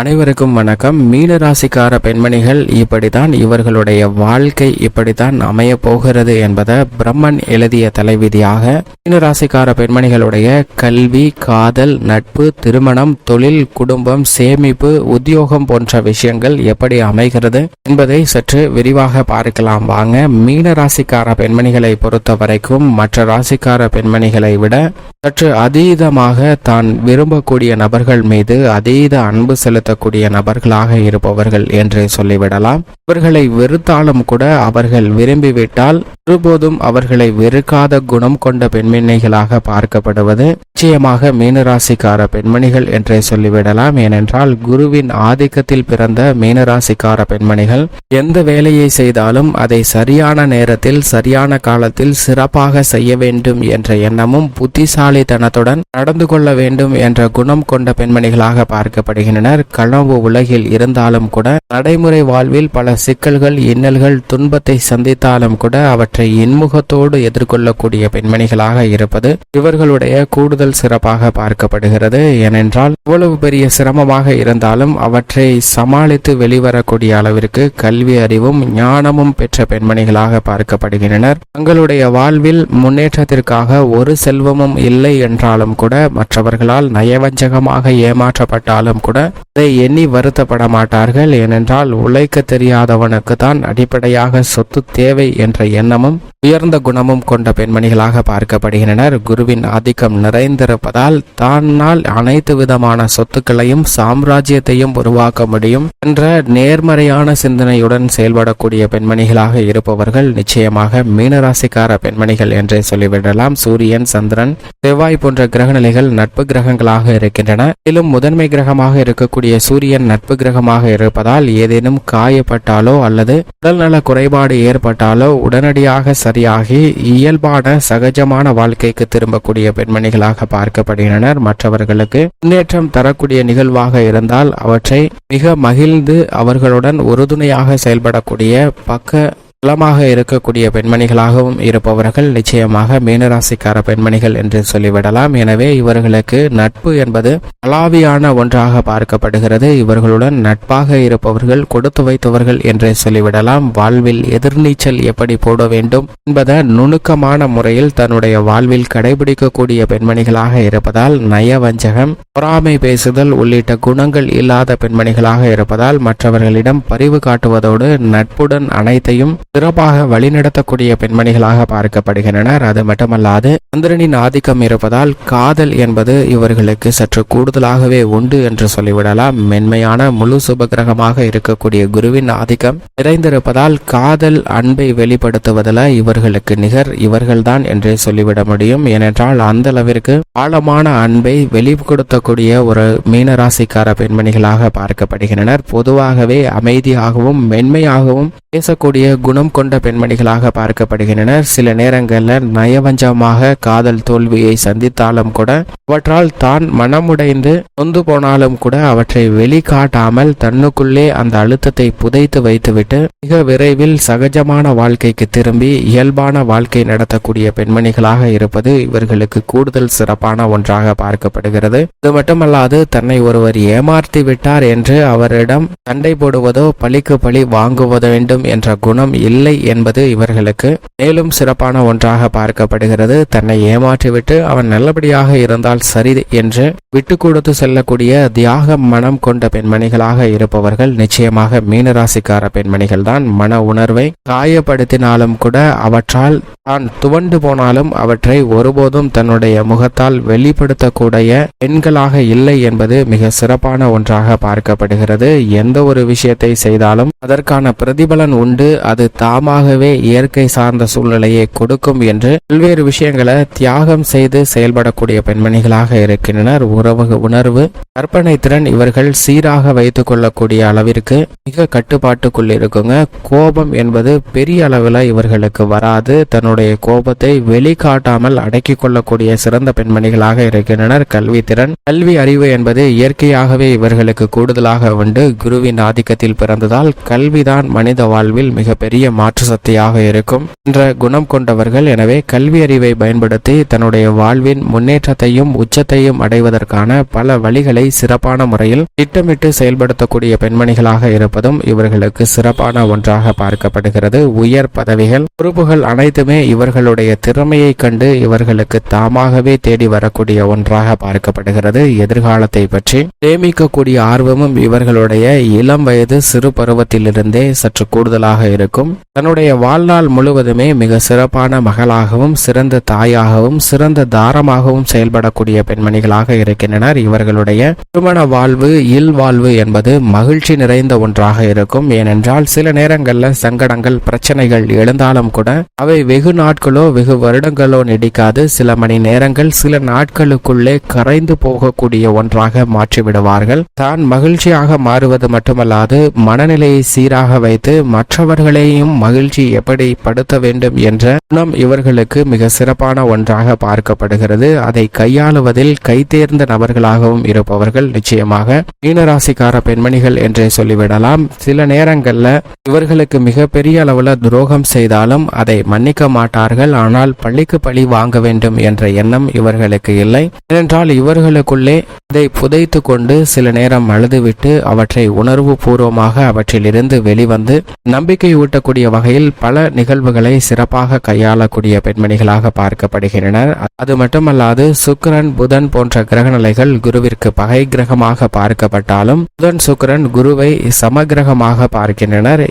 அனைவருக்கும் வணக்கம். மீன ராசிக்கார பெண்மணிகள் இப்படித்தான் இவர்களுடைய வாழ்க்கை இப்படித்தான் அமைய போகிறது என்பதை பிரம்மன் எழுதிய தலைவிதியாக மீன ராசிக்கார பெண்மணிகளுடைய கல்வி காதல் நட்பு திருமணம் தொழில் குடும்பம் சேமிப்பு உத்தியோகம் போன்ற விஷயங்கள் எப்படி அமைகிறது என்பதை சற்று விரிவாக பார்க்கலாம். வாங்க மீன ராசிக்கார பெண்மணிகளை பொறுத்த வரைக்கும் மற்ற ராசிக்கார பெண்மணிகளை விட சற்று அதீதமாக தான் விரும்பக்கூடிய நபர்கள் மீது அதீத அன்பு செலுத்த பயன்படுத்தக்கூடிய நபர்களாக இருப்பவர்கள் என்று சொல்லிவிடலாம். இவர்களை வெறுத்தாலும் கூட அவர்கள் விரும்பிவிட்டால் ஒருபோதும் அவர்களை வெறுக்காத குணம் கொண்ட பெண்மணிகளாக பார்க்கப்படுவது நிச்சயமாக மீனராசிக்கார பெண்மணிகள் என்றே சொல்லிவிடலாம். ஏனென்றால் குருவின் ஆதிக்கத்தில் பிறந்த மீனராசிக்கார பெண்மணிகள் எந்த வேலையை செய்தாலும் அதை சரியான நேரத்தில் சரியான காலத்தில் சிறப்பாக செய்ய வேண்டும் என்ற எண்ணமும் புத்திசாலித்தனத்துடன் நடந்து கொள்ள வேண்டும் என்ற குணம் கொண்ட பெண்மணிகளாக பார்க்கப்படுகின்றனர். கனவு உலகில் இருந்தாலும் கூட நடைமுறை வாழ்வில் பல சிக்கல்கள் இன்னல்கள் துன்பத்தை சந்தித்தாலும் கூட அவற்றை இன்முகத்தோடு எதிர்கொள்ளக்கூடிய பெண்மணிகளாக இருப்பது இவர்களுடைய கூடுதல் சிறப்பாக பார்க்கப்படுகிறது. ஏனென்றால் இவ்வளவு பெரிய சிரமமாக இருந்தாலும் அவற்றை சமாளித்து வெளிவரக்கூடிய அளவிற்கு கல்வி அறிவும் ஞானமும் பெற்ற பெண்மணிகளாக பார்க்கப்படுகின்றனர். தங்களுடைய வாழ்வில் முன்னேற்றத்திற்காக ஒரு செல்வமும் இல்லை என்றாலும் கூட மற்றவர்களால் நயவஞ்சகமாக ஏமாற்றப்பட்டாலும் கூட அதை எண்ணி வருத்தப்பட மாட்டார்கள் ஏனென்றால் உழைக்க தெரியாதவனுக்கு தான் அடிப்படையாக சொத்து தேவை என்ற எண்ணமும் உயர்ந்த குணமும் கொண்ட பெண்மணிகளாக பார்க்கப்படுகின்றனர். குருவின் ஆதிக்கம் நிறைந்திருப்பதால் தானால் அனைத்து விதமான சொத்துக்களையும் சாம்ராஜ்யத்தையும் உருவாக்க முடியும் என்ற நேர்மறையான சிந்தனையுடன் செயல்படக்கூடிய பெண்மணிகளாக இருப்பவர்கள் நிச்சயமாக மீனராசிக்கார பெண்மணிகள் என்றே சொல்லிவிடலாம். சூரியன் சந்திரன் செவ்வாய் போன்ற கிரகநிலைகள் நட்பு கிரகங்களாக இருக்கின்றன. மேலும் முதன்மை கிரகமாக இருக்கக்கூடிய சூரியன் நட்பு கிரகமாக இருப்பதால் ஏதேனும் காயப்பட்டாலோ அல்லது உடல்நல குறைபாடு ஏற்பட்டாலோ உடனடியாக சரியாகி இயல்பான சகஜமான வாழ்க்கைக்கு திரும்பக்கூடிய பெண்மணிகளாக பார்க்கப்படுகின்றனர். மற்றவர்களுக்கு முன்னேற்றம் தரக்கூடிய நிகழ்வாக இருந்தால் அவற்றை மிக மகிழ்ந்து அவர்களுடன் உறுதுணையாக செயல்படக்கூடிய பக்க நலமாக இருக்கக்கூடிய பெண்மணிகளாகவும் இருப்பவர்கள் நிச்சயமாக மீனராசிக்கார பெண்மணிகள் என்று சொல்லிவிடலாம். எனவே இவர்களுக்கு நட்பு என்பது அலாவியான ஒன்றாக பார்க்கப்படுகிறது. இவர்களுடன் நட்பாக இருப்பவர்கள் கொடுத்து வைத்தவர்கள் என்றே சொல்லிவிடலாம். வாழ்வில் எதிர்நீச்சல் எப்படி போட வேண்டும் என்பதை நுணுக்கமான முறையில் தன்னுடைய வாழ்வில் கடைபிடிக்கக்கூடிய பெண்மணிகளாக இருப்பதால் நயவஞ்சகம் பொறாமை பேசுதல் உள்ளிட்ட குணங்கள் இல்லாத பெண்மணிகளாக இருப்பதால் மற்றவர்களிடம் பரிவு காட்டுவதோடு நட்புடன் அனைத்தையும் சிறப்பாக வழிநடத்தக்கூடிய பெண்மணிகளாக பார்க்கப்படுகின்றனர் அது மட்டுமல்லாது சந்திரனின் ஆதிக்கம் இருப்பதால் காதல் என்பது இவர்களுக்கு சற்று கூடுதலாகவே உண்டு என்று சொல்லிவிடலாம். மென்மையான முழு சுபகிரகமாக இருக்கக்கூடிய குருவின் ஆதிக்கம் நிறைந்திருப்பதால் காதல் அன்பை வெளிப்படுத்துவதில் இவர்களுக்கு நிகர் இவர்கள்தான் என்றே சொல்லிவிட முடியும். ஏனென்றால் அந்த அளவிற்கு ஆழமான அன்பை வெளிப்படுத்தக்கூடிய ஒரு மீனராசிக்கார பெண்மணிகளாக பார்க்கப்படுகின்றனர். பொதுவாகவே அமைதியாகவும் மென்மையாகவும் பேசக்கூடிய குணம் கொண்ட பெண்மணிகளாக பார்க்கப்படுகின்றனர். சில நேரங்களில் நயவஞ்சமாக காதல் தோல்வியை சந்தித்தாலும் கூட அவற்றால் தான் மனமுடைந்து நொந்து போனாலும் கூட அவற்றை வெளிக்காட்டாமல் தன்னுக்குள்ளே அந்த அழுத்தத்தை புதைத்து வைத்துவிட்டு மிக விரைவில் சகஜமான வாழ்க்கைக்கு திரும்பி இயல்பான வாழ்க்கை நடத்தக்கூடிய பெண்மணிகளாக இருப்பது இவர்களுக்கு கூடுதல் சிறப்பான ஒன்றாக பார்க்கப்படுகிறது. இது மட்டுமல்லாது தன்னை ஒருவர் ஏமாற்றி விட்டார் என்று அவரிடம் சண்டை போடுவதோ பழிக்கு பழி வாங்குவத வேண்டும் என்ற குணம் இல்லை என்பது இவர்களுக்கு மேலும் சிறப்பான ஒன்றாக பார்க்கப்படுகிறது. தன்னை ஏமாற்றிவிட்டு அவன் நல்லபடியாக இருந்தால் சரி என்று விட்டு கொடுத்து செல்லக்கூடிய தியாக மனம் கொண்ட பெண்மணிகளாக இருப்பவர்கள் நிச்சயமாக மீனராசிக்கார பெண்மணிகள் தான் மன உணர்வை காயப்படுத்தினாலும் கூட அவற்றால் தான் துவண்டு போனாலும் அவற்றை ஒருபோதும் தன்னுடைய முகத்தால் வெளிப்படுத்தக்கூடிய பெண்களாக இல்லை என்பது மிக சிறப்பான ஒன்றாக பார்க்கப்படுகிறது. எந்த ஒரு விஷயத்தை செய்தாலும் அதற்கான பிரதிபலன் உண்டு. அது தாமாகவே இயற்கை சார்ந்த சூழ்நிலையை கொடுக்கும் என்று பல்வேறு விஷயங்களை தியாகம் செய்து செயல்படக்கூடிய பெண்மணிகளாக இருக்கின்றனர். உறவு உணர்வு கற்பனை திறன் இவர்கள் சீராக வைத்துக் கொள்ளக்கூடிய அளவிற்கு மிக கட்டுப்பாட்டுக்குள் இருக்குங்க. கோபம் என்பது பெரிய அளவில் இவர்களுக்கு வராது. தன்னுடைய கோபத்தை வெளிக்காட்டாமல் அடக்கிக் கொள்ளக்கூடிய சிறந்த பெண்மணிகளாக இருக்கின்றனர். கல்வி திறன் கல்வி அறிவு என்பது இயற்கையாகவே இவர்களுக்கு கூடுதலாக உண்டு. குருவின் ஆதிக்கத்தில் பிறந்ததால் கல்விதான் மனித வாழ்வில் மிக பெரிய மாற்று சக்தியாக இருக்கும் என்ற குணம் கொண்டவர்கள் எனவே கல்வி அறிவை பயன்படுத்தி தன்னுடைய வாழ்வின் முன்னேற்றத்தையும் உச்சத்தையும் அடைவதற்கான பல வழிகளை சிறப்பான முறையில் திட்டமிட்டு செயல்படுத்தக்கூடிய பெண்மணிகளாக இருப்பதும் இவர்களுக்கு சிறப்பான ஒன்றாக பார்க்கப்படுகிறது. உயர் பதவிகள் பொறுப்புகள் அனைத்துமே இவர்களுடைய திறமையை கண்டு இவர்களுக்கு தாமாகவே தேடி வரக்கூடிய ஒன்றாக பார்க்கப்படுகிறது. எதிர்காலத்தை பற்றி சேமிக்கக்கூடிய ஆர்வமும் இவர்களுடைய இளம் வயது சிறு பருவத்திலிருந்தே சற்று கூடுதலாக இருக்கும். தன்னுடைய வாழ்நாள் முழுவதுமே மிக சிறப்பான மகளாகவும் சிறந்த தாயாகவும் சிறந்த தாரமாகவும் செயல்படக்கூடிய பெண்மணிகளாக இருக்கின்றனர். இவர்களுடைய திருமண வாழ்வு இல் வாழ்வு என்பது மகிழ்ச்சி நிறைந்த ஒன்றாக இருக்கும். ஏனென்றால் சில நேரங்களில் சங்கடங்கள் பிரச்சனைகள் எழுந்தாலும் கூட அவை வெகு நாட்களோ வெகு வருடங்களோ நீடிக்காது. சில மணி நேரங்கள் சில நாட்களுக்குள்ளே கரைந்து போகக்கூடிய ஒன்றாக மாற்றிவிடுவார்கள். தான் மகிழ்ச்சியாக மாறுவது மட்டுமல்லாது மனநிலையை சீராக வைத்து மற்றவர்களையும் மகிழ்ச்சி எப்படி படுத்த வேண்டும் என்ற குணம் இவர்களுக்கு மிக சிறப்பான ஒன்றாக பார்க்கப்படுகிறது. அதை கையாளுவதில் கைதேர்ந்த நபர்களாகவும் இருப்பவர்கள் நிச்சயமாக மீனராசிக்கார பெண்மணிகள் என்றே சொல்லிவிடலாம். சில நேரங்களில் இவர்களுக்கு மிகப்பெரிய அளவுல துரோகம் செய்தாலும் அதை மன்னிக்க மாட்டார்கள். ஆனால் பள்ளிக்கு பழி வாங்க வேண்டும் என்ற எண்ணம் இவர்களுக்கு இல்லை. ஏனென்றால் இவர்களுக்குள்ளே அதை புதைத்து கொண்டு சில நேரம் அழுதுவிட்டு அவற்றை உணர்வு பூர்வமாக அவற்றிலிருந்து வெளிவந்து நம்பிக்கை ஊட்டக்கூடிய வகையில் பல நிகழ்வுகளை சிறப்பாக கையாளக்கூடிய பெண்மணிகளாக பார்க்கப்படுகின்றனர். அது மட்டுமல்லாது சுக்கிரன் புதன் போன்ற கிரகநிலைகள் குருவிற்கு பகை கிரகமாக பார்க்கப்பட்டாலும் புதன் சுக்கரன் குருவை சமகிரகமாக பார்க்கின்றனர்.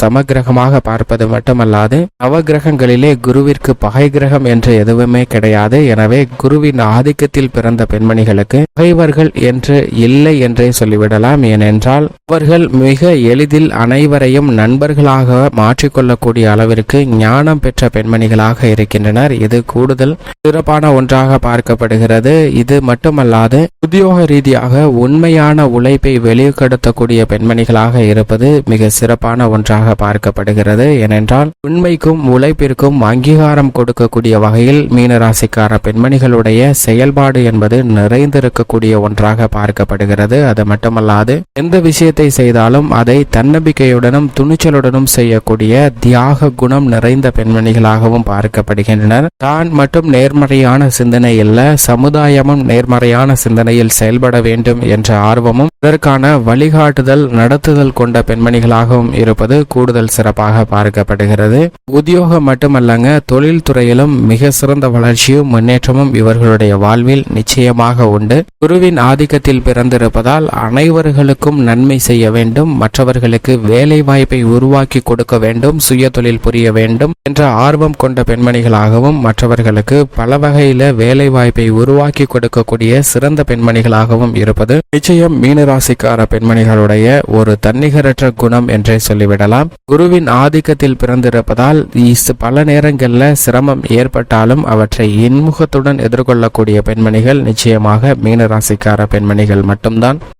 சமகிரகமாக பார்ப்பது மட்டுமல்லாது நவகிரகங்களிலே குருவிற்கு பகை கிரகம் என்று எதுவுமே கிடையாது. எனவே குருவின் ஆதிக்கத்தில் பிறந்த பெண்மணிகளுக்கு பகைவர்கள் என்று இல்லை என்றே சொல்லிவிடலாம். ஏனென்றால் அவர்கள் மிக எளிதில் அனைவரையும் நண்பர்களாக மாற்றிக்கொள்ளக்கூடிய அளவிற்கு ஞானம் பெற்ற பெண்மணிகளாக இருக்கின்றனர். இது கூடுதல் சிறப்பான ஒன்றாக பார்க்கப்படுகிறது. இது மட்டுமல்லாது உத்தியோக ரீதியாக உண்மையான உழைப்பை வெளிப்படுத்தக்கூடிய பெண்மணிகளாக இருப்பது மிக சிறப்பான ஒன்றாக பார்க்கப்படுகிறது. ஏனென்றால் உண்மைக்கும் உழைப்பிற்கும் அங்கீகாரம் கொடுக்கக்கூடிய வகையில் மீனராசிக்கார பெண்மணிகளுடைய செயல்பாடு என்பது நிறைந்திருக்கக்கூடிய ஒன்றாக பார்க்கப்படுகிறது. அது மட்டுமல்லாது எந்த விஷயத்தை செய்தாலும் அதை தன்னம்பிக்கையுடனும் துணிச்சலுடனும் செய்ய செய்யக்கூடிய தியாக குணம் நிறைந்த பெண்மணிகளாகவும் பார்க்கப்படுகின்றனர். தான் மட்டும் நேர்மறையான சிந்தனை இல்ல சமுதாயமும் நேர்மறையான சிந்தனையில் செயல்பட வேண்டும் என்ற ஆர்வமும் இதற்கான வழிகாட்டுதல் நடத்துதல் கொண்ட பெண்மணிகளாகவும் இருப்பது கூடுதல் சிறப்பாக பார்க்கப்படுகிறது. உத்தியோகம் மட்டுமல்லங்க தொழில்துறையிலும் மிக சிறந்த வளர்ச்சியும் முன்னேற்றமும் இவர்களுடைய வாழ்வில் நிச்சயமாக உண்டு. குருவின் ஆதிக்கத்தில் பிறந்திருப்பதால் அனைவர்களுக்கும் நன்மை செய்ய வேண்டும் மற்றவர்களுக்கு வேலை வாய்ப்பை உருவாக்கி கொடுக்க வேண்டும் சுய தொழில் புரிய வேண்டும் என்ற ஆர்வம் கொண்ட பெண்மணிகளாகவும் மற்றவர்களுக்கு பல வகையில வேலை வாய்ப்பை உருவாக்கி கொடுக்கக்கூடிய சிறந்த பெண்மணிகளாகவும் இருப்பது நிச்சயம் மீனராசிக்கார பெண்மணிகளுடைய ஒரு தன்னிகரற்ற குணம் என்றே சொல்லிவிடலாம். குருவின் ஆதிக்கத்தில் பிறந்திருப்பதால் பல நேரங்களில் சிரமம் ஏற்பட்டாலும் அவற்றை இன்முகத்துடன் எதிர்கொள்ளக்கூடிய பெண்மணிகள் நிச்சயமாக மீனராசிக்கார பெண்மணிகள் மட்டும்தான்.